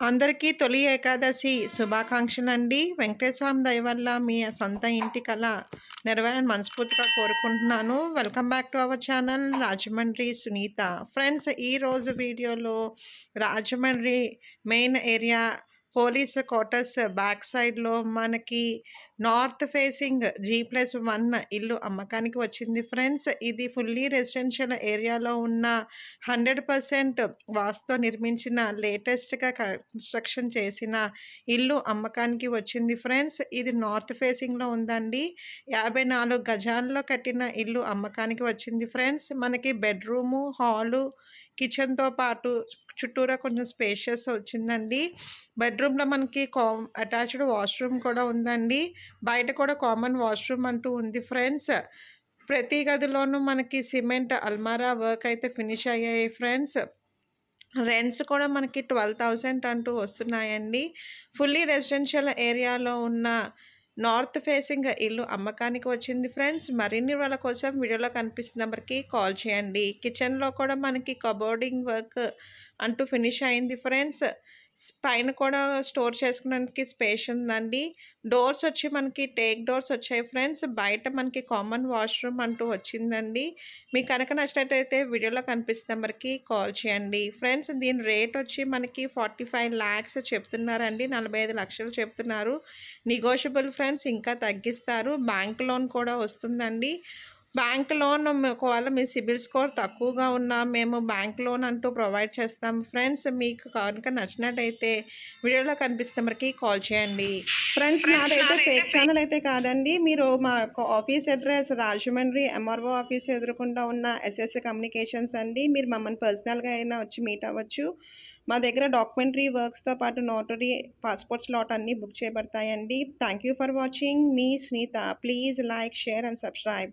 అందరికీ తొలి ఏకాదశి శుభాకాంక్షలు అండి వెంకటేశ్వరం దయ వల్ల మీ సొంత ఇంటి కళ నెరవేరని మనస్ఫూర్తిగా కోరుకుంటున్నాను. Welcome back to our channel Rajahmundry Sunitha. Friends ఈరోజు వీడియోలో Rajahmundry main area police quarters back సైడ్లో మనకి north facing G plus one ఇల్లు అమ్మకానికి వచ్చింది. ఫ్రెండ్స్ ఇది ఫుల్లీ రెసిడెన్షియల్ ఏరియాలో ఉన్న హండ్రెడ్ పర్సెంట్ వాస్తో నిర్మించిన లేటెస్ట్గా కన్స్ట్రక్షన్ చేసిన ఇల్లు అమ్మకానికి వచ్చింది. ఫ్రెండ్స్ ఇది నార్త్ ఫేసింగ్లో ఉందండి. యాభై నాలుగు గజాల్లో కట్టిన ఇల్లు అమ్మకానికి వచ్చింది. ఫ్రెండ్స్ మనకి బెడ్రూము హాలు కిచెన్తో పాటు చుట్టూరా కొంచెం స్పేషియస్ వచ్చిందండి. బెడ్రూమ్లో మనకి కా అటాచ్డ్ వాష్రూమ్ కూడా ఉందండి. బయట కూడా కామన్ వాష్రూమ్ అంటూ ఉంది ఫ్రెండ్స్. ప్రతి గదిలోనూ మనకి సిమెంట్ అల్మారా వర్క్ అయితే ఫినిష్ అయ్యాయి ఫ్రెండ్స్. రెంట్స్ కూడా మనకి ట్వెల్వ్ థౌజండ్ అంటూ వస్తున్నాయండి. ఫుల్లీ రెసిడెన్షియల్ ఏరియాలో ఉన్న నార్త్ ఫేసింగ్ ఇల్లు అమ్మకానికి వచ్చింది ఫ్రెండ్స్. మరిన్ని వాళ్ళ కోసం వీడియోలో కనిపిస్తున్న నెంబర్కి కాల్ చేయండి. కిచెన్లో కూడా మనకి కబోర్డింగ్ వర్క్ అంటూ ఫినిష్ అయింది ఫ్రెండ్స్. పైన కూడా స్టోర్ చేసుకోవడానికి స్పేస్ ఉందండి. డోర్స్ వచ్చి మనకి టేక్ డోర్స్ వచ్చాయి ఫ్రెండ్స్. బయట మనకి కామన్ వాష్రూమ్ అంటూ వచ్చిందండి. మీకు కనుక నచ్చినట్టయితే వీడియోలో కనిపిస్తున్న నెంబర్కి కాల్ చేయండి. ఫ్రెండ్స్ దీని రేట్ వచ్చి మనకి ఫార్టీ ఫైవ్ ల్యాక్స్ చెప్తున్నారండి. నలభై ఐదు లక్షలు చెప్తున్నారు. నెగోషియబుల్ ఫ్రెండ్స్ ఇంకా తగ్గిస్తారు. బ్యాంక్ లోన్ కూడా వస్తుందండి. బ్యాంక్ లోన్ ఒకవేళ మీ సిబిల్ స్కోర్ తక్కువగా ఉన్నా మేము బ్యాంక్ లోన్ అంటూ ప్రొవైడ్ చేస్తాం. ఫ్రెండ్స్ మీకు కనుక నచ్చినట్టయితే వీడియోలో కనిపిస్తే మనకి కాల్ చేయండి. ఫ్రెండ్స్ నాదైతే ఫేక్ ఛానల్ అయితే కాదండి. మీరు మా office address Rajahmundry MRO office ఎదురుకుండా ఉన్న ఎస్ఎస్ కమ్యూనికేషన్స్ అండి. మీరు మమ్మల్ని పర్సనల్గా అయినా వచ్చి మీట్ అవ్వచ్చు. మా దగ్గర డాక్యుమెంటరీ వర్క్స్తో పాటు నోటరీ పాస్పోర్ట్ స్లాట్ అన్నీ book చేయబడతాయండి. Thank you for watching. Me Sunitha please like share and subscribe.